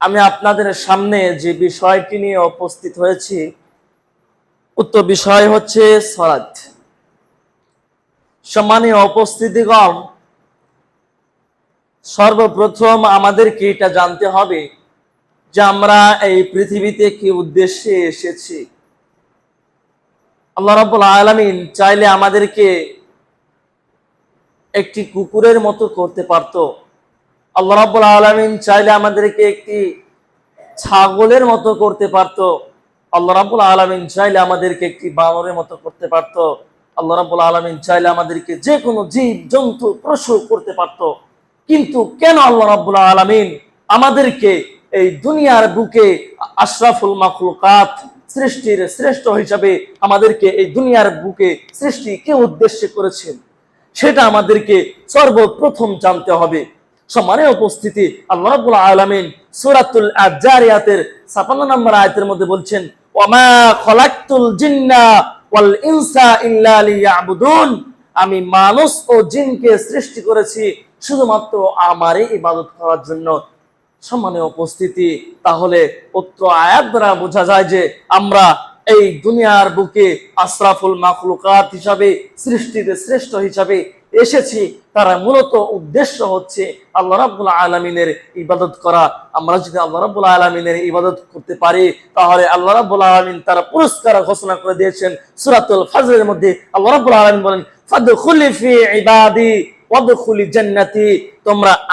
আমি আপনাদের সামনে যে বিষয়টি নিয়ে উপস্থিত হয়েছি, উক্ত বিষয় হচ্ছে সলাদ সম্মানীয় উপস্থিতিগণ, সর্বপ্রথম আমাদেরকে এটা জানতে হবে যে আমরা এই পৃথিবীতে কি উদ্দেশ্যে এসেছি। আল্লাহ রাব্বুল আলামিন চাইলে আমাদেরকে একটি কুকুরের মতো করতে পারতো। আল্লাহ রাব্বুল আলামিন চাইলে আমাদেরকে একটি ছাগলের মতো করতে পারতো। আল্লাহ রাব্বুল আলামিন চাইলে আমাদেরকে একটি বানরের মতো করতে পারতো। আল্লাহ রাব্বুল আলামিন চাইলে আমাদেরকে যে কোনো জীব, জন্তু, পশু করতে পারতো। কিন্তু কেন আল্লাহ রাব্বুল আলামিন আমাদেরকে এই দুনিয়ার বুকে আশরাফুল মাখলুকাত সৃষ্টির শ্রেষ্ঠ হিসাবে আমাদেরকে এই দুনিয়ার বুকে সৃষ্টি কে উদ্দেশ্যে করেছেন? সেটা আমাদেরকে সর্বপ্রথম জানতে হবে। সম্মানের উপস্থিতি আল্লাহ রাব্বুল আলামিন সূরাতুল আজারিয়াতের 56 নম্বর আয়াতের মধ্যে বলছেন ওয়ামা খলাকতুল জিন্না ওয়াল ইনসা ইল্লা লিয়াবুদুন। আমি মানুষ ও জিনকে সৃষ্টি করেছি শুধুমাত্র আমারই ইবাদত করার জন্য। সম্মানীয় উপস্থিতি, তাহলে উক্ত আয়াত দ্বারা বোঝা যায় যে আমরা এই দুনিয়ার বুকে আশরাফুল মাখলুকাত হিসাবে, সৃষ্টিতে শ্রেষ্ঠ হিসাবে এসেছি। তারা মূলত উদ্দেশ্য হচ্ছে আল্লাহ রাব্বুল আলামিনের ইবাদত করা। আমরা যদি আল্লাহ রাব্বুল আলামিনের ইবাদত করতে পারি, তাহলে আল্লাহ রাব্বুল আলামিন তারা পুরস্কার ঘোষণা করে দিয়েছেন সুরাতুল ফাজরের মধ্যে। আল্লাহ রাব্বুল আলামিন বলেন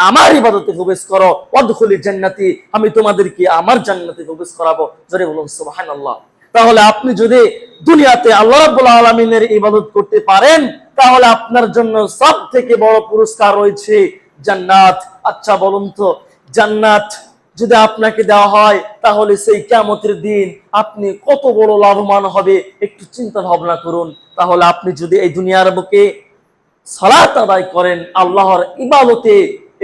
আমার জান্নাতি। আমি তোমাদেরকে আমার জান্নাতে প্রবেশ করাবো। জোরে বলুন, সুবহানাল্লাহ। তাহলে আপনি যদি দুনিয়াতে আল্লাহ রাব্বুল আলামিনের ইবাদত করতে পারেন, তাহলে আপনার জন্য সব থেকে বড় পুরস্কার রয়েছে জান্নাত। আচ্ছা বলুন তো, জান্নাত যদি আপনাকে দেওয়া হয়, তাহলে সেই কিয়ামতের দিন আপনি কত বড় লাভবান হবে, একটু চিন্তা ভাবনা করুন। তাহলে আপনি যদি এই দুনিয়ার বুকে সালাত আদায় করেন, আল্লাহর ইবাদতে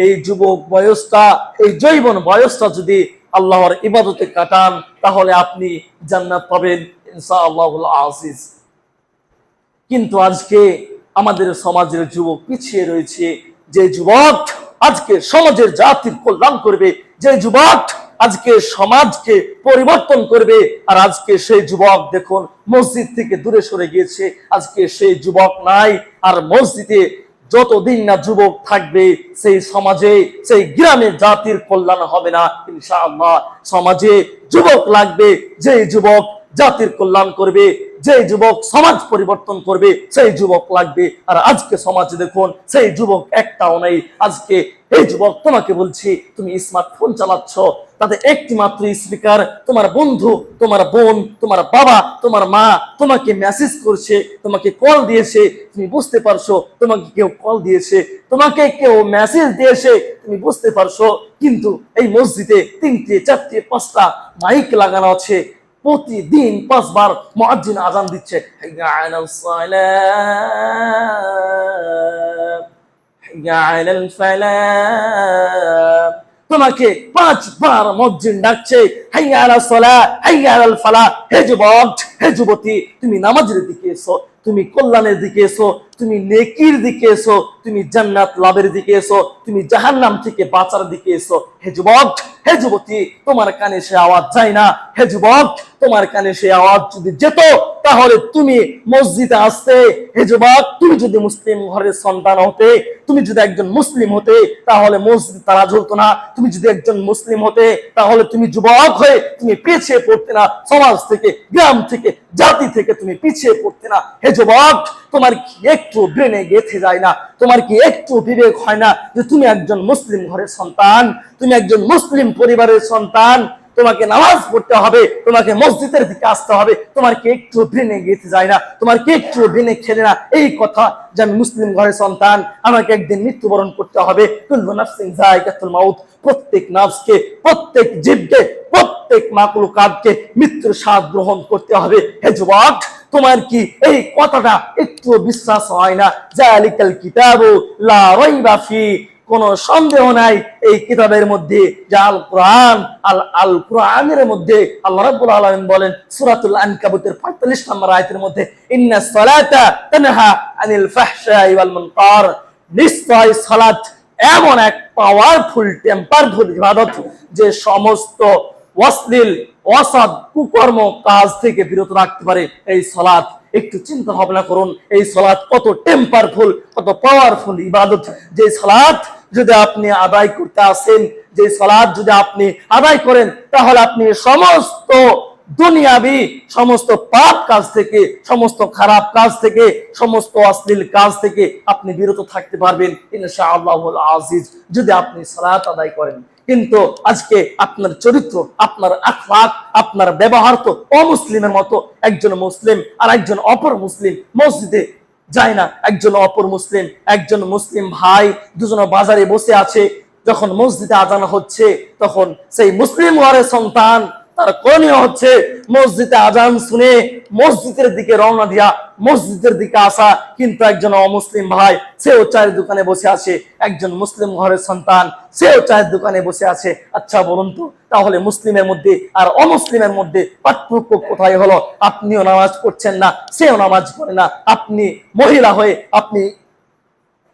এই যুবক বয়সটা এই জৈবন বয়সটা যদি আল্লাহর ইবাদতে কাটান, তাহলে আপনি জান্নাত পাবেন ইনশাআল্লাহুল আজিজ। কিন্তু আজকে আমাদের সমাজের যুবক পিছিয়ে রয়েছে, যে যুবক আজকে সমাজের জাতির কল্যাণ করবে, যে যুবক আজকে সমাজকে পরিবর্তন করবে, আর আজকে সেই যুবক দেখুন মসজিদ থেকে দূরে সরে গিয়েছে, আজকে সেই যুবক নাই, আর মসজিদে যতদিন না যুবক থাকবে, সেই সমাজে, সেই গ্রামে জাতির কল্যাণ হবে না, ইনশাআল্লাহ। সমাজে যুবক লাগবে, যে যুবক জাতির কল্যাণ করবে যে যুবক সমাজ পরিবর্তন করবে, সেই যুবক লাগবে। আর আজকে সমাজ দেখুন, সেই যুবক একটাও নেই। আজকে এই যুবক, তোমাকে বলছি, তুমি স্মার্টফোন চালাচ্ছ। তাতে একটি মাত্র স্পিকার তোমার বন্ধু, তোমার বোন, তোমার বাবা, তোমার মা, তোমাকে মেসেজ করছে, তোমাকে কল দিয়েছে। তুমি বুঝতে পারছ, তোমাকে কেউ কল দিয়েছে, তোমাকে কেউ মেসেজ দিয়েছে, তুমি বুঝতে পারছ। কিন্তু এই মসজিদে তিনটে, চারটে, পাঁচটা মাইক লাগানো আছে। প্রতিদিন পাঁচবার মুয়াজ্জিন আজান দিচ্ছে। তোমাকে পাঁচবার মসজিদ ডাকছে, হাইয়া আলাস সালাহ হাইয়া ফালাহ হে যুবক, হে যুবতী, তুমি নামাজের দিকে এসো। তুমি কল্যাণের দিকে এসো, তুমি নেকির দিকে এসো, তুমি জান্নাত লাভের দিকে এসো, তুমি জাহান্নাম থেকে বাঁচার দিকে এসো। হে যুবক, হে যুবতী, তোমার কানে সে আওয়াজ যায় না। হে যুবক, তোমার কানে সে আওয়াজ যদি যেত তাহলে তুমি মসজিদে আসতে, হে যুবক, তুমি যদি মুসলিম ঘরের সন্তান হতে, তুমি যদি একজন মুসলিম হতে, তাহলে মসজিদ তারা ঝুলতো না। তুমি যদি একজন মুসলিম হতে, তাহলে তুমি যুবক হয়ে তুমি পিছিয়ে পড়তে না। সমাজ থেকে, গ্রাম থেকে, জাতি থেকে তুমি পিছিয়ে পড়তে না। হে যুবক, তোমার কি একটু ব্রেনে গেথে যায় না? তোমার কি একটু বিবেক হয় না যে তুমি একজন মুসলিম ঘরের সন্তান? তুমি একজন মুসলিম পরিবারের সন্তান? তোমাকে নামাজ পড়তে হবে, তোমাকে মসজিদের দিকে আসতে হবে। তোমার কি একটু ব্রেনে গেতে যায় না, তোমার কি একটু ব্রেনে খেলে না? এই কথা যে আমি মুসলিম ঘরের সন্তান, আমাকে একদিন মৃত্যুবরণ করতে হবে। প্রত্যেক নাফসকে, প্রত্যেক জীবকে, প্রত্যেক মাকলুকাতকে মৃত্যুর স্বাদ গ্রহণ করতে হবে। হে যুবক, তোমার কি এই কথাটা একটু বিশ্বাস হয় না? জালিকাল কিতাবু লা রাইবা কোন সন্দেহ নাই এই কিতাবের মধ্যে যে আল কোরআন আল আল কোরআনের মধ্যে আল্লাহ রাব্বুল আলামিন বলেন সূরাতুল আনকাবুতের 45 নম্বর আয়াতের মধ্যে, ইন্না সালাতা তানহা আনিল ফাহশাই ওয়াল মুনকার। নিশ্চয় সালাত এমন এক পাওয়ারফুল টেম্পারফুল ইবাদত যে সমস্ত অশ্লীল, অসৎ কুকর্ম কাজ থেকে বিরত রাখতে পারে এই সলাৎ। একটু চিন্তা ভাবনা করুন, এই সলাৎ কত টেম্পারফুল কত পাওয়ারফুল ইবাদত। যে সলাৎ যদি আপনি আদায় করতে আসেন, যে সলাৎ যদি আপনি আদায় করেন, তাহলে আপনি সমস্ত দুনিয়াবি, সমস্ত পাপ কাজ থেকে, সমস্ত খারাপ কাজ থেকে, সমস্ত অশ্লীল কাজ থেকে আপনি বিরত থাকতে পারবেন আজিজ, যদি আপনি সালাত আদায় করেন। কিন্তু আজকে আপনার চরিত্র, আপনার আখলাক, আপনার ব্যবহার তো অমুসলিমের মতো, একজন মুসলিম আর একজন অপর মুসলিম মসজিদে যায় না। একজন অপর মুসলিম, একজন মুসলিম ভাই দুজন বাজারে বসে আছে। যখন মসজিদে আজান হচ্ছে, তখন সেই মুসলিম ওয়ারের সন্তান তার করণীয় হচ্ছে মসজিদে আজান শুনে মসজিদের দিকে রওনা দিয়া মসজিদের দিকে আসা কিন্তু একজন অমুসলিম ভাই সেও চায়ের দোকানে বসে আছে, একজন মুসলিম ঘরের সন্তান সেও চায়ের দোকানে বসে আছে। আচ্ছা বলুন তো, তাহলে মুসলিমের মধ্যে আর অমুসলিমের মধ্যে পার্থক্য কোথায় হলো? আপনিও নামাজ পড়ছেন না, সেও নামাজ পড়ে না। আপনি মহিলা হয়ে আপনি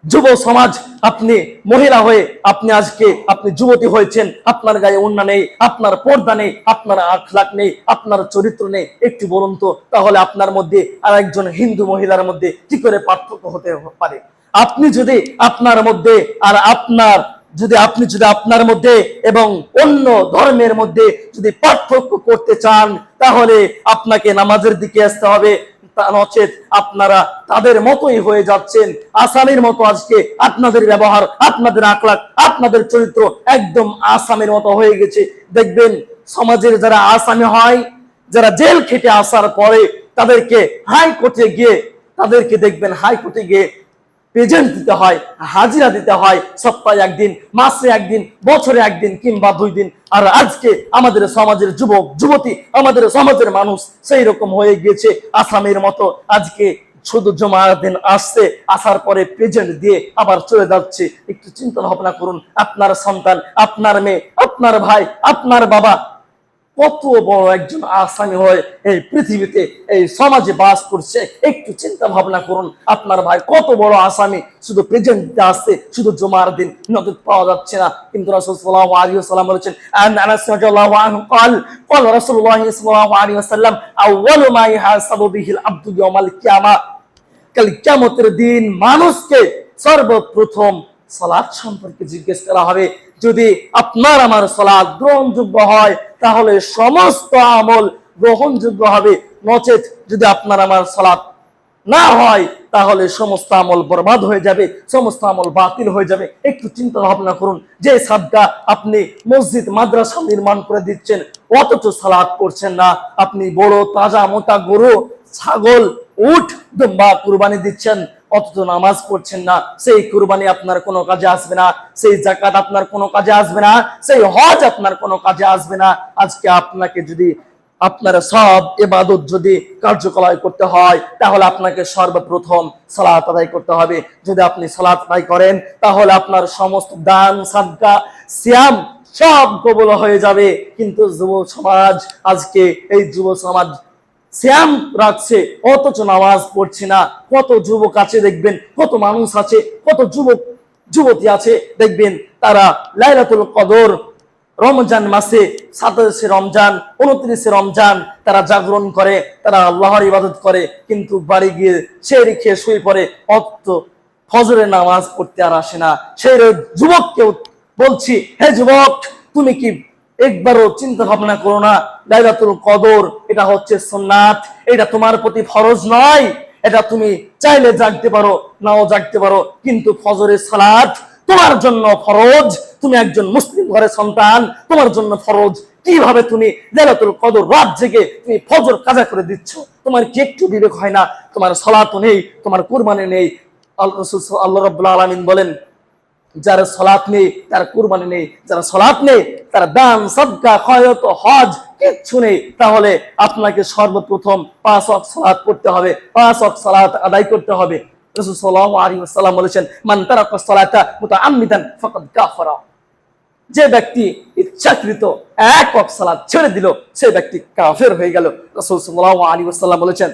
যুব সমাজ, আপনি মহিলা হয়ে, আপনি আজকে আপনি যুবতী হয়েছেন, আপনার গায়ে উন্না নেই, আপনার পর্দা নেই, আপনার আখলাক নেই, আপনার চরিত্র নেই, একটু বলুন তো, তাহলে আপনার মধ্যে আর একজন হিন্দু মহিলার মধ্যে কি করে পার্থক্য হতে পারে? আপনি যদি আপনার মধ্যে আর আপনার, যদি আপনি যদি আপনার মধ্যে এবং অন্য ধর্মের মধ্যে যদি পার্থক্য করতে চান, তাহলে আপনাকে নামাজের দিকে আসতে হবে তা নচেত আপনারা তাদের মতোই হয়ে যাচ্ছেন। আসামের মতো আজকে আপনাদের ব্যবহার, আপনাদের আকলাক আপনাদের চরিত্র একদম আসামের মতো হয়ে গেছে। দেখবেন সমাজের যারা আসামি হয়, যারা জেল খেটে আসার পরে তাদেরকে হাইকোর্টে গিয়ে, তাদেরকে দেখবেন হাইকোর্টে গিয়ে প্রেজেন্ট দিতে হয়, হাজিরা দিতে হয় সপ্তাহে একদিন, মাসে একদিন, বছরে একদিন কিংবা দুই দিন। আর আজকে আমাদের সমাজের যুবক, যুবতী, আমাদের সমাজের মানুষ সেই রকম হয়ে গিয়েছে আসামের মতো। আজকে শুধু জমার দিন আসছে, আসার পরে প্রেজেন্ট দিয়ে আবার চলে যাচ্ছে। একটু চিন্তা ভাবনা করুন, আপনার সন্তান, আপনার মেয়ে, আপনার ভাই, আপনার বাবা কত বড় একজন আসামি হয়ে এই পৃথিবীতে এই সমাজে বাস করছে একটু চিন্তা ভাবনা করুন আপনার ভাই কত বড় আসামি শুধু প্রেজেন্ট দিতে আসছে শুধু জমার দিন নগদ পাওয়া যাচ্ছে না কিন্তু রাসূল সাল্লাল্লাহু আলাইহি ওয়াসাল্লাম বলেছেন আন আনাস রাদিয়াল্লাহু আনহু قال قال رسول الله صلى الله عليه وسلم اول ما يحاسب به العبد يوم القيامه কাল কিয়ামতের দিন মানুষকে সর্বপ্রথম সালাত সম্পর্কে জিজ্ঞেস করা হবে। যদি আপনার আমার সালাত গ্রহণযোগ্য হয়, তাহলে সমস্ত আমল গ্রহণযোগ্য হবে। নচেত যদি আপনার আমার সালাত না হয়, তাহলে সমস্ত আমল বরবাদ হয়ে যাবে, সমস্ত আমল বাতিল হয়ে যাবে। একটু চিন্তা ভাবনা করুন, যে সাদকা আপনি মসজিদ, মাদ্রাসা নির্মাণ করে দিচ্ছেন, অথচ সালাদ করছেন না। আপনি বড়, তাজা, মোটা গরু, ছাগল উঠ দুম্বা কুরবানি দিচ্ছেন। অথচ নামাজ পড়ছেন না, সেই কুরবানি আপনার কোনো কাজে আসবে না, সেই জাকাত আপনার কোনো কাজে আসবে না, সেই হজ আপনার কোনো কাজে আসবে না। আজকে আপনাকে যদি আপনার সব এবাদত যদি কার্যকলাপ করতে হয়, তাহলে আপনাকে সর্বপ্রথম সালাত আদায় করতে হবে। যদি আপনি সালাত আদায় করেন, তাহলে আপনার সমস্ত দান, সাদকা, সিয়াম সব কবল হয়ে যাবে। কিন্তু যুব সমাজ, আজকে এই যুব সমাজ শ্যাম রাখছে, অথচ নামাজ পড়ছে না। কত যুবক আছে দেখবেন, কত মানুষ আছে, কত যুবক, যুবতী আছে দেখবেন। তারা লাইলাতুল কদর, রমজান মাসে, সাতাশে রমজান, উনত্রিশে রমজান তারা জাগরণ করে, তারা আল্লাহর ইবাদত করে, কিন্তু বাড়ি গিয়ে সে রেখে শুয়ে পড়ে অত ফজরের নামাজ পড়তে আর আসে না। সেই যুবককেও বলছি, হে যুবক, তুমি কি একবারও চিন্তা ভাবনা করো না। লাইলাতুল কদর, এটা হচ্ছে সুন্নাত। এটা তোমার প্রতি ফরজ নয়। এটা তুমি চাইলে জাগতে পারো, নাও জাগতে পারো। কিন্তু ফজরের সালাত তোমার জন্য ফরজ। তুমি একজন মুসলিম ঘরের সন্তান, তোমার জন্য ফরজ। কীভাবে তুমি লাইলাতুল কদর রাত জেগে তুমি ফজর কাজা করে দিচ্ছ? তোমার কি একটু বিবেক হয় না? তোমার সালাতও নেই, তোমার কুরবানি নেই। আল্লাহ রাসূল- আল্লাহ রাব্বুল আলামিন বলেন যার সলাৎ নেই, তার কুরবানি নেই, যারা সলাৎ নেই, তার দান, সদকা খয়ত হজ কিচ্ছু নেই, তাহলে আপনাকে সর্বপ্রথম পাঁচ অক সলাৎ করতে হবে, পাঁচ অক সলাৎ আদায় করতে হবে। বলেছেন, মান তারাকা সলাতা মুতাআম্মিদান ফাকাদ কাফারা। যে ব্যক্তি ইচ্ছাকৃত এক অক সালাত ছেড়ে দিল, সে ব্যক্তি কাফের হয়ে গেল। রাসূল সাল্লাল্লাহু আলাইহি ওয়াসাল্লাম বলেছেন,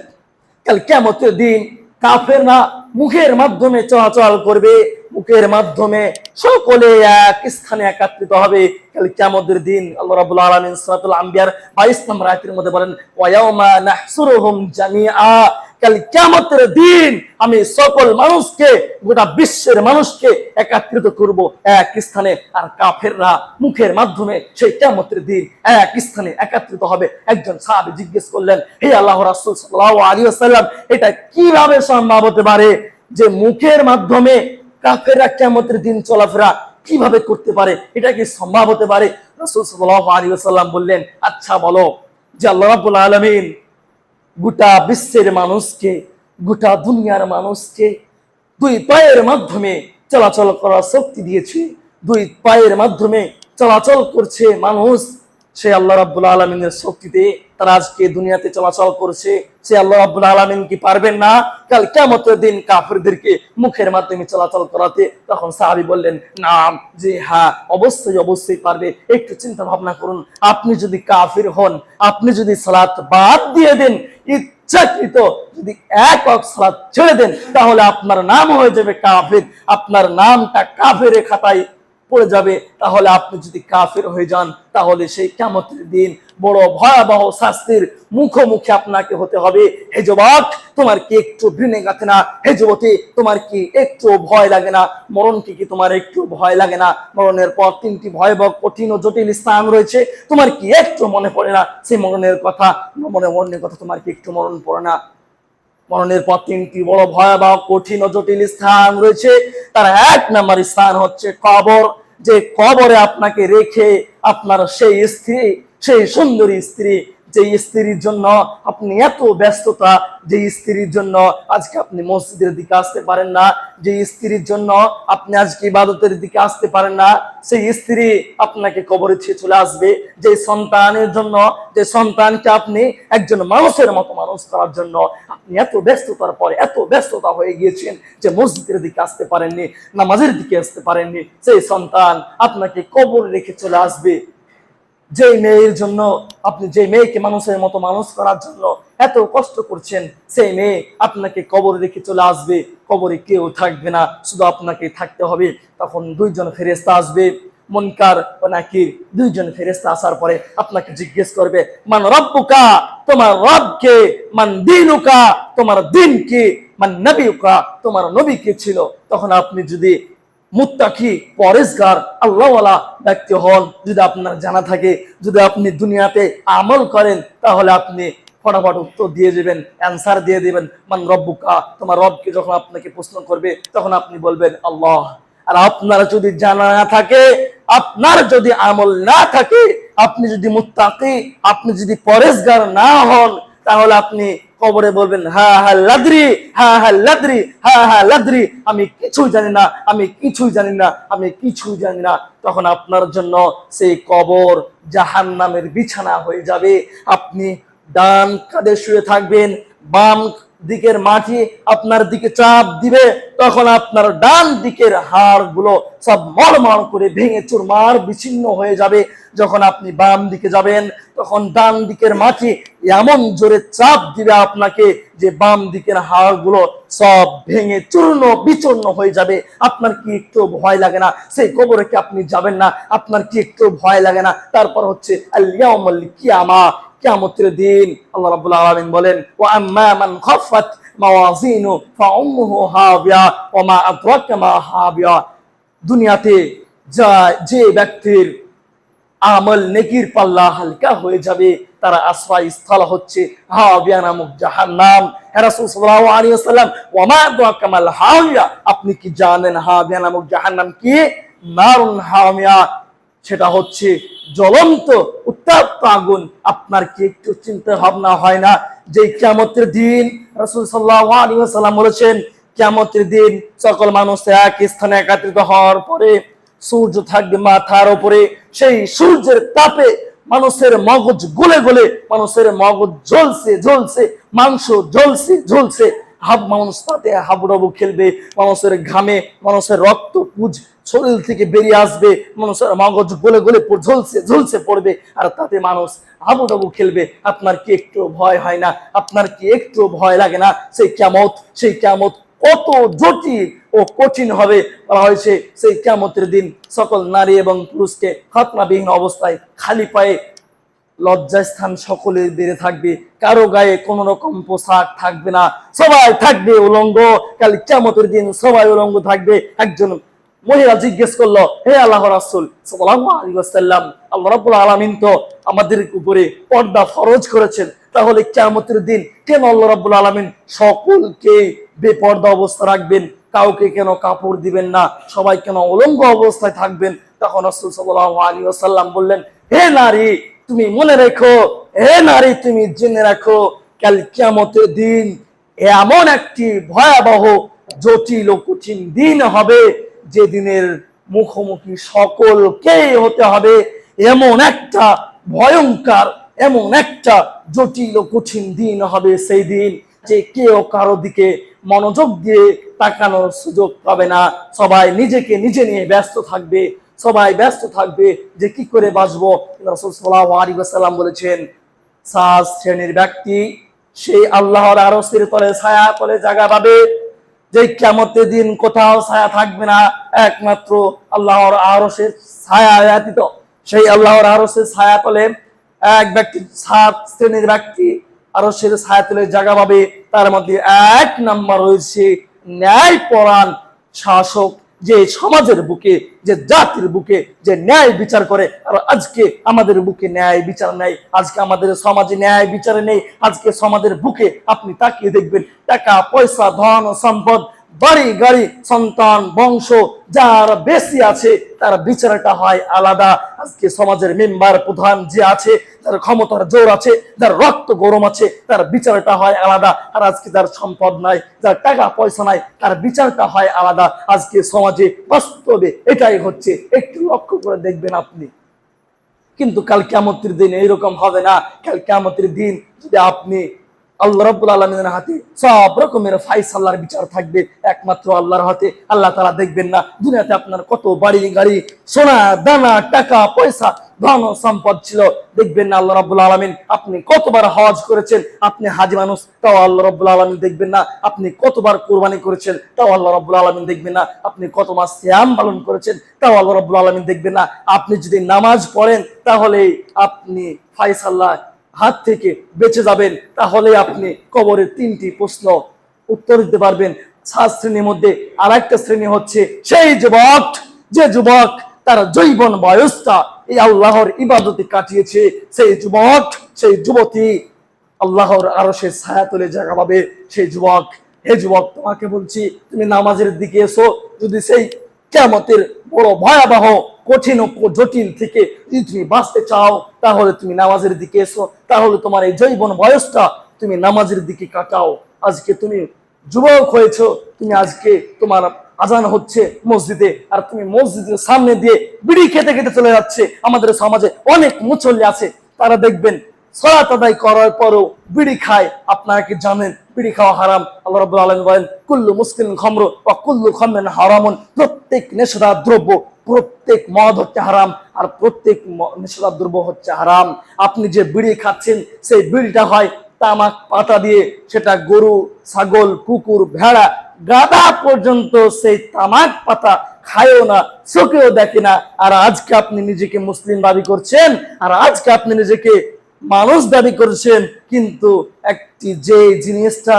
কাল কিয়ামতের দিন কাফেররা মুখের মাধ্যমে চলাচল করবে মুখের মাধ্যমে সকলে এক স্থানে একত্রিত হবে। কাল কিয়ামতের দিন আল্লাহ রাব্বুল আলামিন সূরাতুল আম্বিয়ার 22 নম্বর আয়াতের মধ্যে বলেন, ওয়া ইয়াউমা নাহসুরুহুম জামিআ। কাল কিয়ামতের দিন আমি সকল মানুষকে, গোটা বিশ্বের মানুষকে একত্রিত করব এক স্থানে। আর কাফেররা মুখের মাধ্যমে সেই কিয়ামতের দিন এক স্থানে একত্রিত হবে। একজন সাহাবী জিজ্ঞেস করলেন, হে আল্লাহ রাসূল সাল্লাল্লাহু আলাইহি ওয়াসাল্লাম, এটা কীভাবে সম্ভব হতে পারে যে মুখের মাধ্যমে কাফেররা কিয়ামতের দিন চলাফেরা কীভাবে করতে পারে, এটা কি সম্ভব হতে পারে? রাসূল সাল্লাল্লাহু আলাইহি ওয়াসাল্লাম বললেন আচ্ছা বলো যে আল্লাহ রাব্বুল আলামিন গোটা বিশ্বের মানুষকে, গোটা দুনিয়ার মানুষকে দুই পায়ের মাধ্যমে চলাচল করার শক্তি দিয়েছে, দুই পায়ের মাধ্যমে চলাচল করছে মানুষ সে আল্লাহ রাব্বুল আলমিনের শক্তিতে তারা আজকে দুনিয়াতে চলাচল করছে। সে আল্লাহ রাব্বুল আলমিন কি পারবেন না? কাল কেমতের দিন কাফেরদেরকে মুখের মাধ্যমে চলাচল করাতে তখন সাহাবি বললেন না যে হ্যাঁ অবশ্যই অবশ্যই পারবে। একটু চিন্তা ভাবনা করুন। আপনি যদি কাফির হন, আপনি যদি সালাত বাদ দিয়ে দেন, ইচ্ছাকৃত যদি এক অক সালাত ছেড়ে দেন, তাহলে আপনার নাম হয়ে যাবে কাফির। আপনার নামটা কাফের খাতায় পড়ে যাবে, তাহলে আপনি যদি কাফের হয়ে যান, তাহলে সেই কেমতের দিন বড় ভয়াবহ শাস্তির মুখোমুখি আপনাকে হতে হবে। হে যুবক, তোমার কি একটু ঘৃণে গাথে না? হে যুবতী, তোমার কি একটু ভয় লাগে না? মরণকে কি তোমার একটু ভয় লাগে না? মরণের পর তিনটি ভয়াবহ, কঠিন ও জটিল স্থান রয়েছে। তোমার কি একটু মনে পড়ে না? সেই মরণের কথা মনে মরণের কথা তোমার কি একটু মরণ পড়ে না? মরণের পর তিনটি বড় ভয়াবহ, কঠিন ও জটিল স্থান রয়েছে। তার এক নাম্বার স্থান হচ্ছে কবর। যে কবরে আপনাকে রেখে আপনার সেই স্ত্রী সেই সুন্দরী স্ত্রী যে স্ত্রীর জন্য আপনি এত ব্যস্ততা, যে স্ত্রীর জন্য আজকে আপনি মসজিদের দিকে আসতে পারেন না, যে স্ত্রীর জন্য আপনি আজকে ইবাদতের দিকে আসতে পারেন না, সেই স্ত্রী আপনাকে কবরে ছেড়ে চলে আসবে। যে সন্তানের জন্য, যে সন্তানকে আপনি একজন মানুষের মতো মানুষ করার জন্য আপনি এত ব্যস্ততার পরে এত ব্যস্ততা হয়ে গিয়েছেন যে মসজিদের দিকে আসতে পারেননি, নামাজের দিকে আসতে পারেননি, সেই সন্তান আপনাকে কবর রেখে চলে আসবে। যে মেয়ের জন্য আপনি যে মেয়েকে মানুষের মতো মানুষ করার জন্য এত কষ্ট করছেন, সেই মেয়ে আপনাকে কবর রেখে চলে আসবে। কবরে কেউ থাকবে না, শুধু আপনাকে থাকতে হবে। তখন দুইজন ফেরেস্তা আসবে। মনকার ও নাকির দুইজন ফেরেস্তা আসার পরে আপনাকে জিজ্ঞেস করবে, মান রব্বুকা? তোমার রবকে? মান দিনুকা? তোমার দিন কি মান নবীকা? তোমার নবী কে ছিল। তখন আপনি যদি মুত্তাকি পরেশগার, আল্লাহওয়ালা ব্যক্তি হন। যদি আপনার জানা থাকে, যদি আপনি দুনিয়াতে আমল করেন, তাহলে আপনি ফটাফট উত্তর দিয়ে দেবেন, অ্যান্সার দিয়ে দিবেন। মান রব্বুকা, তোমার রবকে যখন আপনাকে প্রশ্ন করবে, তখন আপনি বলবেন, আল্লাহ। আর আপনার যদি জানা না থাকে, আপনার যদি আমল না থাকে, আপনি যদি মুত্তাকি, আপনি যদি পরেশগার না হন, তাহলে আপনি কবরে বলবেন, হা হা, লাদ্রি, হা হা, লাদ্রি, হা হা, লাদ্রি, আমি কিছুই জানি না, আমি কিছুই জানি না, আমি কিছুই জানি না। তখন আপনার জন্য সেই কবর জাহান নামের বিছানা হয়ে যাবে। আপনি ডান কাঁধে শুয়ে থাকবেন, বাম দিকের মাটি আপনার দিকে চাপ দিবে, তখন আপনার ডান দিকের হাড়গুলো সব মরমর করে ভেঙে চুরমার বিচ্ছিন্ন হয়ে যাবে। যখন আপনি বাম দিকে যাবেন, তখন ডান দিকের মাটি এমন জোরে চাপ দিবে আপনাকে যে বাম দিকের হাড়গুলো সব ভেঙে চূর্ণ বিচূর্ণ হয়ে যাবে। আপনার কি একটু ভয় লাগে না? সেই কবরে কি আপনি যাবেন না? আপনার কি একটু ভয় লাগে না? তারপর হচ্ছে আল্লাহ কিয়ামা কিয়ামতের দিন আল্লাহ রাব্বুল আলামিন বলেন, ওয়া আম্মা মান খাফাত মাওয়াজিনু ফাউম্মুহু হাবিয়া ওয়া মা আদরাকা মা হাবিয়া। দুনিয়াতে যা যে ব্যক্তির আমল নেকির পাল্লা হালকা হয়ে যাবে, তারা আশ্রয় স্থল হচ্ছে নামক আপনি কি জানেন হাবিয়া নামক জাহান্নাম কি? নারুন হামিয়া। সেটা হচ্ছে জ্বলন্ত উত্তপ্ত আগুন। আপনার কি একটু চিন্তা ভাবনা হয় না যে কিয়ামতের দিন রাসূল ওয়াসাল্লাম বলেছেন, কিয়ামতের দিন সকল মানুষ এক স্থানে একত্রিত হওয়ার পরে সূর্য থাকবে মাথার উপরে। সেই সূর্যের তাপে মানুষের মগজ গলে গলে, মানুষের মগজ জ্বলছে জ্বলছে, মাংস জ্বলছে জ্বলছে। হাব মানুষ তাতে হাবুডাবু খেলবে, মানুষের ঘামে, মানুষের রক্ত পুজ শরীর থেকে বেরিয়ে আসবে, মানুষের মগজ গলে গলে ঝলসে ঝলসে পড়বে, আর তাতে মানুষ হাবুডাবু খেলবে। আপনার কি একটু ভয় হয় না? আপনার কি একটু ভয় লাগে না? সেই ক্যামত সেই ক্যামত কত জটিল ও কঠিন হবে। বলা হয়েছে, সেই ক্যামতের দিন সকল নারী এবং পুরুষকে খাতনাবিহীন অবস্থায় খালি পায়ে লজ্জাস্থান সকলের বেড়ে থাকবে, কারও গায়ে কোন রকম পোশাক থাকবে না। সবাই থাকবে উলঙ্গ, কাল কেমতের দিন সবাই উলঙ্গ থাকবে। একজন মহিলা জিজ্ঞেস করল, হে আল্লাহ রাসুল ওয়াসাল্লাম, আল্লাহ রাব্বুল আলামিন তো আমাদের উপরে পর্দা ফরজ করেছেন। তাহলে কিয়ামতের দিন কেন আল্লাহ রাব্বুল আলামিন সকলকে বেপর্দা অবস্থা রাখবেন? কাউকে কেন কাপড় দিবেন না? সবাই কেন উলঙ্গ অবস্থায় থাকবেন? তখন রাসূল সাল্লাল্লাহু আলাইহি ওয়াসাল্লাম বললেন, হে নারী তুমি মনে রেখো, হে নারী, তুমি জেনে রাখো, কাল কিয়ামতের দিন এমন একটি ভয়াবহ, জটিল ও কঠিন দিন হবে যে দিনের মুখোমুখি সকলকেই হতে হবে। এমন একটা ভয়ঙ্কর, এমন একটা জটিল ও কঠিন দিন হবে সেই দিন যে কেউ কারও দিকে মনোযোগ দিয়ে তাকানোর সুযোগ পাবে না। সবাই নিজেকে নিজে নিয়ে ব্যস্ত থাকবে। সবাই ব্যস্ত থাকবে যে কি করে বাঁচবো? রাসূল ওয়াসাল্লাম বলেছেন, সাত শ্রেণির ব্যক্তি, সেই আল্লাহর আরশের তলে ছায়া তলে জায়গা পাবে। যে কেমতের দিন কোথাও ছায়া থাকবে না, একমাত্র আল্লাহর আরশের ছায়া সেই আল্লাহর আরশের ছায়া তলে এক ব্যক্তি, সাত শ্রেণির ব্যক্তি আরশের ছায়া তলে জায়গা পাবে। তার মধ্যে এক নাম্বার রয়েছে ন্যায় পরাণ শাসক। যে সমাজের বুকে, যে জাতির বুকে যে ন্যায় বিচার করে, আর আজকে আমাদের বুকে ন্যায় বিচার নেই, আজকে আমাদের সমাজে ন্যায় বিচার নেই, আজকে সমাজের বুকে আপনি তাকিয়ে দেখবেন, টাকা, পয়সা, ধন, সম্পদ, বাড়ি, গাড়ি, সন্তান, বংশ, যার বেশি আছে, তার বিচারটা হয় আলাদা। আজকে সমাজের মেম্বার প্রধান যে আছে, তার ক্ষমতার জোর আছে, যার রক্ত গরম আছে, তার বিচারটা হয় আলাদা। আর আজকে যার সম্পদ নাই, যার টাকা পয়সা নাই, তার বিচারটা হয় আলাদা। আজকে সমাজে বাস্তবে এটাই হচ্ছে। একটু লক্ষ্য করে দেখবেন আপনি। কিন্তু কাল কেমতের দিন এইরকম হবে না। কাল কেমতের দিন যদি আপনি আল্লাহ রাব্বুল আলমিনের হাতে সব রকমের ফাইসাল্লার বিচার থাকবে, একমাত্র আল্লাহর হাতে। আল্লাহ তারা দেখবেন না, দুনিয়াতে আপনার কত বাড়ি গাড়ি, সোনা, দানা, টাকা, পয়সা, ধন, সম্পদ ছিল। দেখবেন না আল্লাহ রাব্বুল আলমিন আপনি কতবার হজ করেছেন, আপনি হাজি মানুষ, তাও আল্লাহ রাব্বুল আলমিন দেখবেন না। আপনি কতবার কোরবানি করেছেন, তাও আল্লাহ রাব্বুল আলমিন দেখবেন না। আপনি কত মাস শ্যাম পালন করেছেন, তাও আল্লাহ রাব্বুল আলমিন দেখবেন না। আপনি যদি নামাজ পড়েন তাহলে আপনি ফাইসাল্লাহ হাত থেকে বেঁচে যাবেন তাহলে আপনি কবরের তিনটি প্রশ্ন উত্তর দিতে পারবেন। সাত শ্রেণির মধ্যে আর একটা শ্রেণি হচ্ছে, সেই যুবক, যে যুবক তার জৈবন বয়সটা এই আল্লাহর ইবাদতে কাটিয়েছে, সেই যুবক, সেই যুবতী আল্লাহর আরও সে ছায়া তুলে জায়গা পাবে। সেই যুবক, হে যুবক, তোমাকে বলছি, তুমি নামাজের দিকে এসো, যদি সেই কেমতের বড় ভয়াবহ কঠিন ও জটিল থেকে যদি তুমি বাঁচতে চাও, তাহলে তুমি নামাজের দিকে এসো। তাহলে তোমার এই জৈবন বয়সটা তুমি নামাজের দিকে কাটাও। আজকে তুমি যুবক হয়েছ, তুমি আজকে তোমার আজান হচ্ছে মসজিদে, আর তুমি মসজিদের সামনে দিয়ে বিড়ি খেতে খেতে চলে যাচ্ছে। আমাদের সমাজে অনেক মুচল্লি আছে, তারা দেখবেন সলাত আদায় করার পরও বিড়ি খায়। আপনারা কি জানেন বিড়ি খাওয়া হারাম? আল্লাহ রাব্বুল আলামিন বলেন, কুল্লু মুসকিন খমর বা কুল্লু খমরিন হারামুন। প্রত্যেক নেশাদার দ্রব্য, প্রত্যেক মদ হচ্ছে হারাম, আর প্রত্যেক নেশাদার দ্রব্য হচ্ছে হারাম। আপনি যে বিড়ি খাচ্ছেন, সেই বিড়িটা হয় তামাক পাতা দিয়ে, সেটা গরু, ছাগল, কুকুর, ভেড়া গাদা পর্যন্ত সেই তামাক পাতা খায়ও না, চোখেও দেখে না। আর আজকে আপনি নিজেকে মুসলিম দাবি করছেন, আর আজকে আপনি নিজেকে মানুষ দাবি করেছেন, কিন্তু একটি যে জিনিসটা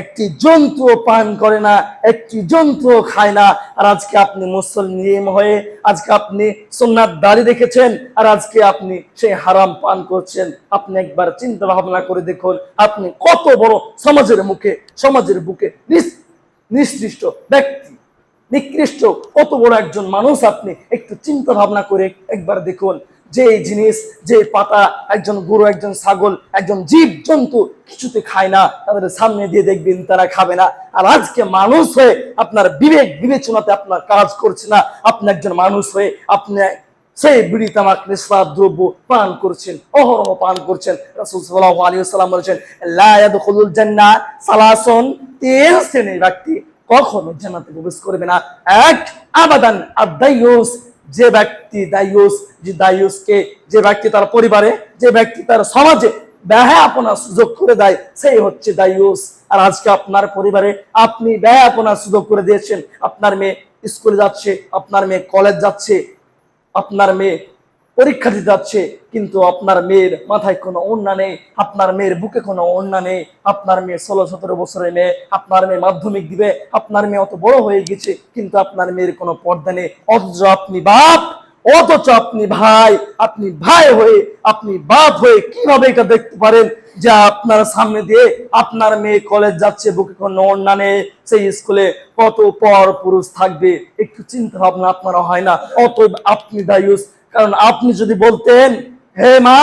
একটি জন্তু পান করে না, একটি জন্তু খায় না, আর আজকে আপনি মুসলিম হয়ে আজকে আপনি সোনার দাড়ি রেখেছেন, আর আজকে আপনি সেই হারাম পান করছেন, আপনি একবার চিন্তা ভাবনা করে দেখুন, আপনি কত বড় সমাজের মুখে, সমাজের বুকে নিঃসৃষ্ট ব্যক্তি, নিকৃষ্ট, কত বড় একজন মানুষ আপনি, একটু চিন্তা ভাবনা করে একবার দেখুন যে জিনিস, যে পাতা একজন গরু, একজন ছাগল, একজন জীব, জন্তু কিছুতে খায় না, তাদের সামনে দিয়ে দেখবেন তারা খাবে না। আর আজকে মানুষ হয়ে আপনার বিবেক বিবেচনাতে আপনার কাজ করছে না, আপনি একজন মানুষ হয়ে আপনি সেই বিড়ি, তামাক নেশার দ্রব্য পান করছেন, অহরহ পান করছেন। রাসূল সাল্লাল্লাহু আলাইহি ওয়াসাল্লাম বলেছেন, লা ইয়াদখুলুল জান্নাহ তিন শ্রেণির ব্যক্তি কখনো জান্নাতে প্রবেশ করবে না। এক, আবাদান আদায়ুস যে ব্যক্তি দায়ুস, যে দায়ুসকে, যে ব্যক্তি তার পরিবারে, যে ব্যক্তি তার সমাজে ব্যয়াপনা সুযোগ করে দেয়, সেই হচ্ছে দায়ুস। আর আজকে আপনার পরিবারে আপনি ব্যয়াপনা সুযোগ করে দিয়েছেন। আপনার মেয়ে স্কুলে যাচ্ছে, আপনার মেয়ে কলেজ যাচ্ছে, আপনার মেয়ে পরীক্ষা দিতে যাচ্ছে, কিন্তু আপনার মেয়ের মাথায় কোনো ওড়না নেই, আপনার মেয়ের বুকে কোনো ওড়না নেই, আপনার মেয়ে ষোলো সতেরো বছরের মেয়ে, আপনার মেয়ে মাধ্যমিক দিবে, আপনার মেয়ে অত বড় হয়ে গেছে, কিন্তু আপনার মেয়ের কোনো পর্দা নেই। অথচ আপনি বাপ, অথচ আপনি ভাই আপনি ভাই হয়ে, আপনি বাপ হয়ে কীভাবে এটা দেখতে পারেন? যে আপনার সামনে দিয়ে আপনার মেয়ে কলেজ যাচ্ছে, বুকে কোনো ওড়না নেই, সেই স্কুলে কত পর পুরুষ থাকবে, একটু চিন্তা ভাবনা আপনারা হয় না। অতএব আপনি দায়ুস কারণ আপনি যদি বলতেন, হে মা,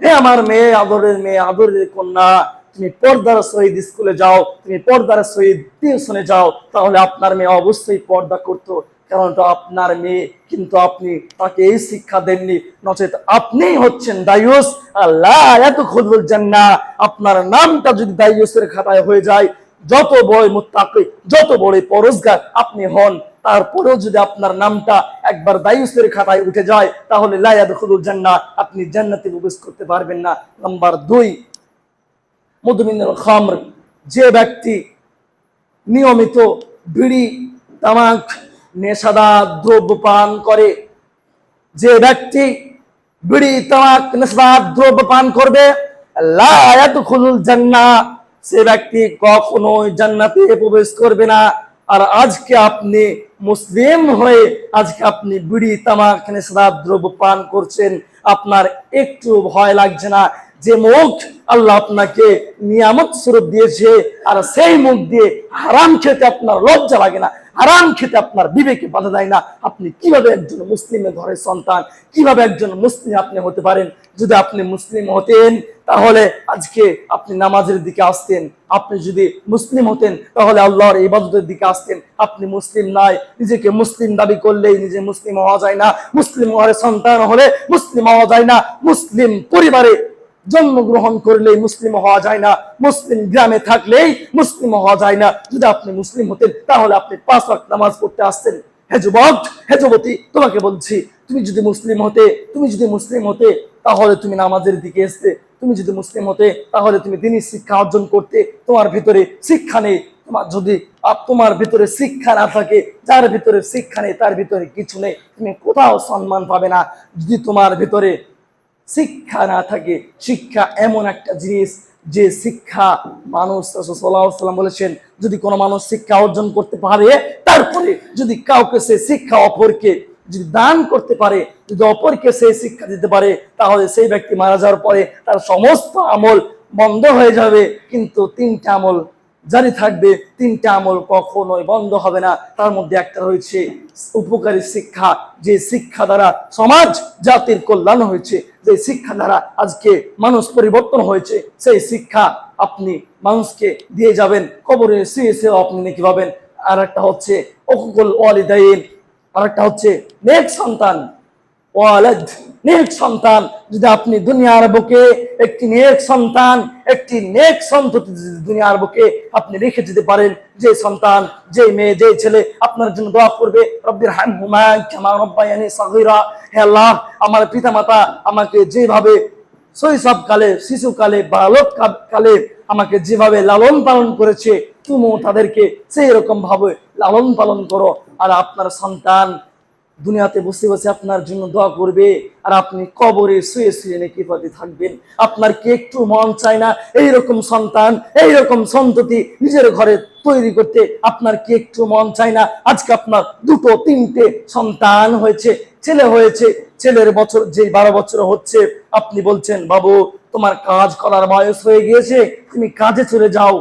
হে আমার মেয়ে, আদরের মেয়ে, আদরের কন্যা, তুমি পর্দার সহিত স্কুলে যাও, তুমি পর্দার সহিত টিউশনে যাও, তাহলে আপনার মেয়ে অবশ্যই পর্দা করতো। কারণ আপনার মেয়ে, কিন্তু আপনি তাকে এই শিক্ষা দেননি। নচেত আপনিই হচ্ছেন দায়ুস। আল্লাহ এত খুদবুল জান্না আপনার নামটা যদি দায়ুসের খাতায় হয়ে যায়, যত বড় মুত্তাকি, যত বড় পরোজগার আপনি হন তারপরেও যদি আপনার নামটা একবার দায়ুসের খাতায় উঠে যায়, তাহলে লায়াদ খুদুল জান্না আপনি জান্নাতে প্রবেশ করতে পারবেন না। নাম্বার দুই মধুমিনুল খামর, যে ব্যক্তি নিয়মিত বিড়ি, তামাক, নেশাদার দ্রব্য পান করে, যে ব্যক্তি বিড়ি, তামাক, নেশাদার দ্রব্য পান করবে খুলুল জান্না সে ব্যক্তি কখনোই জান্নাতে প্রবেশ করবে না। আর আজকে আপনি মুসলিম হয়ে আজকে আপনি বিড়ি, তামাক, নেশাদার দ্রব্য পান করছেন, আপনার একটু ভয় লাগছে না। যে মুখ আল্লাহ আপনাকে নিয়ামত স্বরূপ দিয়েছে, আর সেই মুখ দিয়ে হারাম খেতে আপনার লজ্জা লাগে না। হারাম খেতে আপনার বিবেকে বাধা দেয় না। আপনি কীভাবে একজন মুসলিমের ঘরের সন্তান, কীভাবে একজন মুসলিম আপনি হতে পারেন? যদি আপনি মুসলিম হতেন, তাহলে আজকে আপনি নামাজের দিকে আসতেন। আপনি যদি মুসলিম হতেন, তাহলে আল্লাহর ইবাদতের দিকে আসতেন। আপনি মুসলিম নাই, নিজেকে মুসলিম দাবি করলেই নিজে মুসলিম হওয়া যায় না। মুসলিম ঘরের সন্তান হলে মুসলিম হওয়া যায় না। মুসলিম পরিবারে জন্মগ্রহণ করলেই মুসলিম হওয়া যায় না। মুসলিম গ্রামে থাকলেই মুসলিম হওয়া যায় না। যদি আপনি মুসলিম হতেন, তাহলে আপনি পাঁচ ওয়াক্ত নামাজ পড়তে আসতেন। হে যুবক, হে যুবতী, তোমাকে বলছি, তুমি যদি মুসলিম হতে, তুমি যদি মুসলিম হতে, তাহলে তুমি নামাজের দিকে আসতে তুমি যদি মুসলিম হতে, তাহলে তুমি দিনই শিক্ষা অর্জন করতে। তোমার ভিতরে শিক্ষা নেই। তোমার যদি তোমার ভিতরে শিক্ষা না থাকে, যার ভিতরে শিক্ষা নেই, তার ভিতরে কিছু নেই। তুমি কোথাও সম্মান পাবে না। যদি তোমার ভিতরে শিক্ষা না থাকে, শিক্ষা এমন একটা জিনিস যে শিক্ষা মানুষ সাল্লাম বলেছেন, যদি কোনো মানুষ শিক্ষা অর্জন করতে পারে, তারপরে যদি কাউকে সে শিক্ষা অপরকে যদি দান করতে পারে, যদি অপরকে সে শিক্ষা দিতে পারে, তাহলে সেই ব্যক্তি মারা যাওয়ার পরে তার সমস্ত আমল বন্ধ হয়ে যাবে, কিন্তু তিনটা আমল জারি থাকবে, তিনটা আমল কখনোই বন্ধ হবে না। তার মধ্যে একটা রয়েছে উপকারী শিক্ষা, যে শিক্ষা দ্বারা সমাজ জাতির কল্যাণ হয়েছে, যে শিক্ষা দ্বারা আজকে মানুষ পরিবর্তন হয়েছে, সেই শিক্ষা আপনি মানুষকে দিয়ে যাবেন। কবরে শুয়ে শুয়ে আপনি নাকি পাবেন। আর একটা হচ্ছে অকুকল ওয়ালিদাইন আর একটা হচ্ছে নেক সন্তান। ওয়ালাদ, নেক সন্তান। যদি আপনি দুনিয়ার বুকে একটি নেক সন্তান, একটি নেক সন্ততি দুনিয়ার বুকে আপনি রেখে যেতে পারেন, যে সন্তান, যে মেয়ে, যে ছেলে আপনার জন্য দোয়া করবে, রব্বির হাম হুমায়ুন কামা রব্বায়ানি সাগীরা হে আল্লাহ, আমার পিতামাতা আমাকে যেভাবে শৈশব কালে শিশুকালে বালক কালে আমাকে যেভাবে লালন পালন করেছে, তুমিও তাদেরকে সেই রকম ভাবে লালন পালন করো। আর আপনার সন্তান দুনিয়াতে বসে বসে আপনার জন্য দোয়া করবে। আর আপনি কবরে শুয়ে শুয়ে নাকি পদে থাকবেন। আপনার কি একটু মন চায় না? এইরকম সন্তান, এইরকম সন্ততি নিজের ঘরে তৈরি করতে আপনার কি একটু মন চায় না? আজকে আপনার দুটো, তিনটে সন্তান হয়েছে, ছেলে হয়েছে। ছেলের বছর যে বারো বছর হচ্ছে, আপনি বলছেন, বাবু, তোমার কাজ করার বয়স হয়ে গিয়েছে, তুমি কাজে চলে যাও।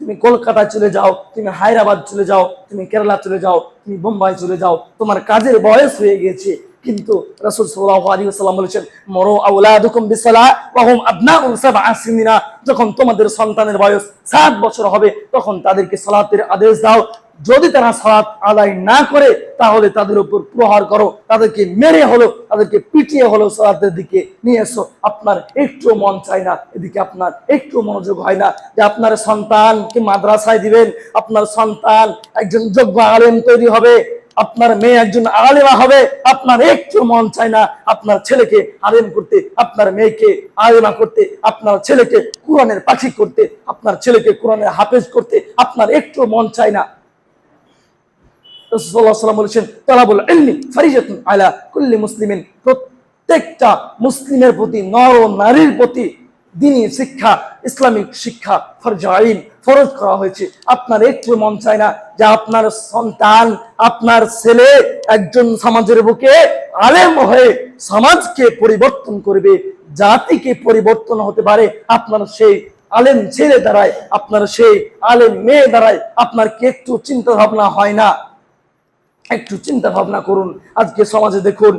তুমি কলকাতা চলে যাও, তুমি হায়দ্রাবাদ চলে যাও, তুমি কেরালা চলে যাও, তুমি বোম্বাই চলে যাও, তোমার কাজের বয়স হয়ে গেছে কিন্তু রাসূল সাল্লাল্লাহু বলেছেন, মরো আউলা যখন তোমাদের সন্তানের বয়স সাত বছর হবে, তখন তাদেরকে সালাতের আদেশ দাও। যদি তারা সালাত আদায় না করে, তাহলে তাদের উপর প্রহার করো, তাদেরকে মেরে হলো, তাদেরকে পিটিয়ে হলো সালাতের দিকে নিয়ে এসো। আপনার একটু মন চায় না, এদিকে আপনার একটু মনোযোগ হয় না যে আপনার সন্তানকে মাদ্রাসায় দিবেন, আপনার সন্তান একজন যোগ্য আলেম তৈরি হবে, আপনার মেয়ে একজন আলেমা হবে, আপনার একটু মন চায় না আপনার ছেলেকে আলেম করতে, আপনার মেয়েকে আলেমা করতে, আপনার ছেলেকে কোরআনের পাখি করতে, আপনার ছেলেকে কোরআনের হাফেজ করতে, আপনার একটু মন চায় না। আলা কুল্লি মুসলিমিন। প্রত্যেকটা মুসলিমের প্রতি, নর নারীর প্রতি দিনী শিক্ষা, ইসলামিক শিক্ষা ফরজ আইন ফরজ করা হয়েছে। আপনার একটু মন চায় না যে আপনার সন্তান, আপনার ছেলে একজন সমাজের বুকে আলেম হয়ে সমাজকে পরিবর্তন করবে, জাতিকে পরিবর্তন হতে পারে। আপনার সেই আলেম ছেলে দ্বারায়, আপনার সেই আলেম মেয়ে দ্বারায় আপনার কি একটু চিন্তা ভাবনা হয় না? একটু চিন্তা ভাবনা করুন। আজকে সমাজে দেখুন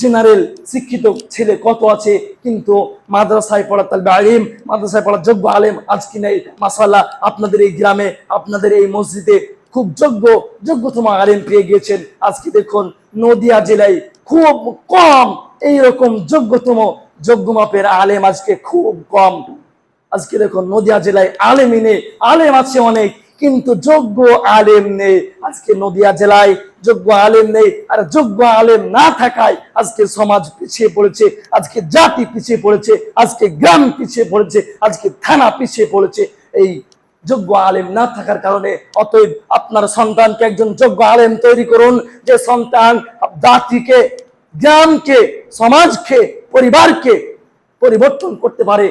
জেনারেল শিক্ষিত ছেলে কত আছে, কিন্তু মাদ্রাসায় পড়া তাল আলিম, মাদ্রাসায় পড়া যোগ্য আলেম আজকে নেই? মাসাল্লাহ আপনাদের এই গ্রামে, আপনাদের এই মসজিদে খুব যোগ্য, যোগ্যতম আলেম পেয়ে গিয়েছেন। আজকে দেখুন, নদিয়া জেলায় খুব কম, এইরকম যোগ্যতম, যোগ্য মাপের আলেম আজকে খুব কম। আজকে দেখুন, নদিয়া জেলায় আলেমই নেই, আলেম আছে অনেক কিন্তু যোগ্য আলেম নেই। আজকে নদিয়া জেলায় যোগ্য আলেম নেই আর যোগ্য আলেম না থাকায় আজকে সমাজ পিছিয়ে পড়েছে, আজকে জাতি পিছিয়ে পড়েছে, আজকে গ্রাম পিছিয়ে পড়েছে, আজকে থানা পিছিয়ে পড়েছে। এই যোগ্য আলেম না থাকার কারণে অতএব আপনার সন্তানকে একজন যোগ্য আলেম তৈরি করুন, যে সন্তান জাতিকে, গ্রামকে, সমাজকে, পরিবারকে পরিবর্তন করতে পারে।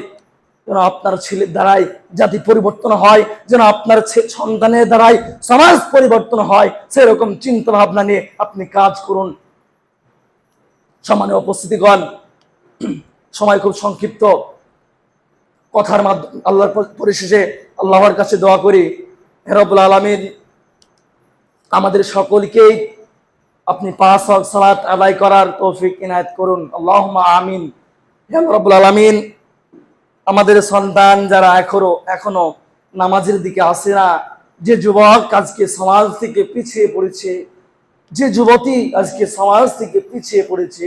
যেন আপনার ছেলের দ্বারাই জাতি পরিবর্তন হয়, যেন আপনার সন্তানের দ্বারাই সমাজ পরিবর্তন হয়, সেরকম চিন্তা ভাবনা নিয়ে আপনি কাজ করুন। সমানে উপস্থিতিগণ, সময় খুব সংক্ষিপ্ত। কথার মাধ্যমে আল্লাহর পরিশেষে আল্লাহর কাছে দোয়া করি হেরবুল আলমিন, আমাদের সকলকেই আপনি পাঁচ সালাত আদায় করার তৌফিক ইনায়েত করুন। আল্লাহ আমিন। হে রব্বুল আলমিন আমাদের সন্তান যারা এখনও এখনও নামাজের দিকে আসে না, যে যুবক আজকে সমাজ থেকে পিছিয়ে পড়েছে, যে যুবতী আজকে সমাজ থেকে পিছিয়ে পড়েছে,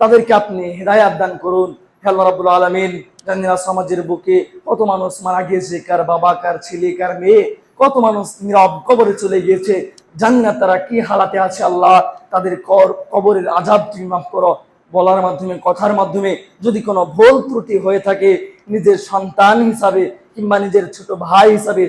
তাদেরকে আপনি হেদায়াত দান করুন। রাবুল আলমিন জানিনা সমাজের বুকে কত মানুষ মারা গিয়েছে, কার বাবা, কার ছেলে, কার মেয়ে, কত মানুষ নীরব কবরে চলে গিয়েছে, জানি না তারা কি হালাতে আছে আল্লাহ, তাদের কর, কবরের আজাব তুমি মাফ করো। বলার মাধ্যমে, কথার মাধ্যমে যদি কোনো ভুল ত্রুটি হয়ে থাকে, নিজের সন্তান হিসাবে কিংবা নিজের ছোট ভাই হিসাবে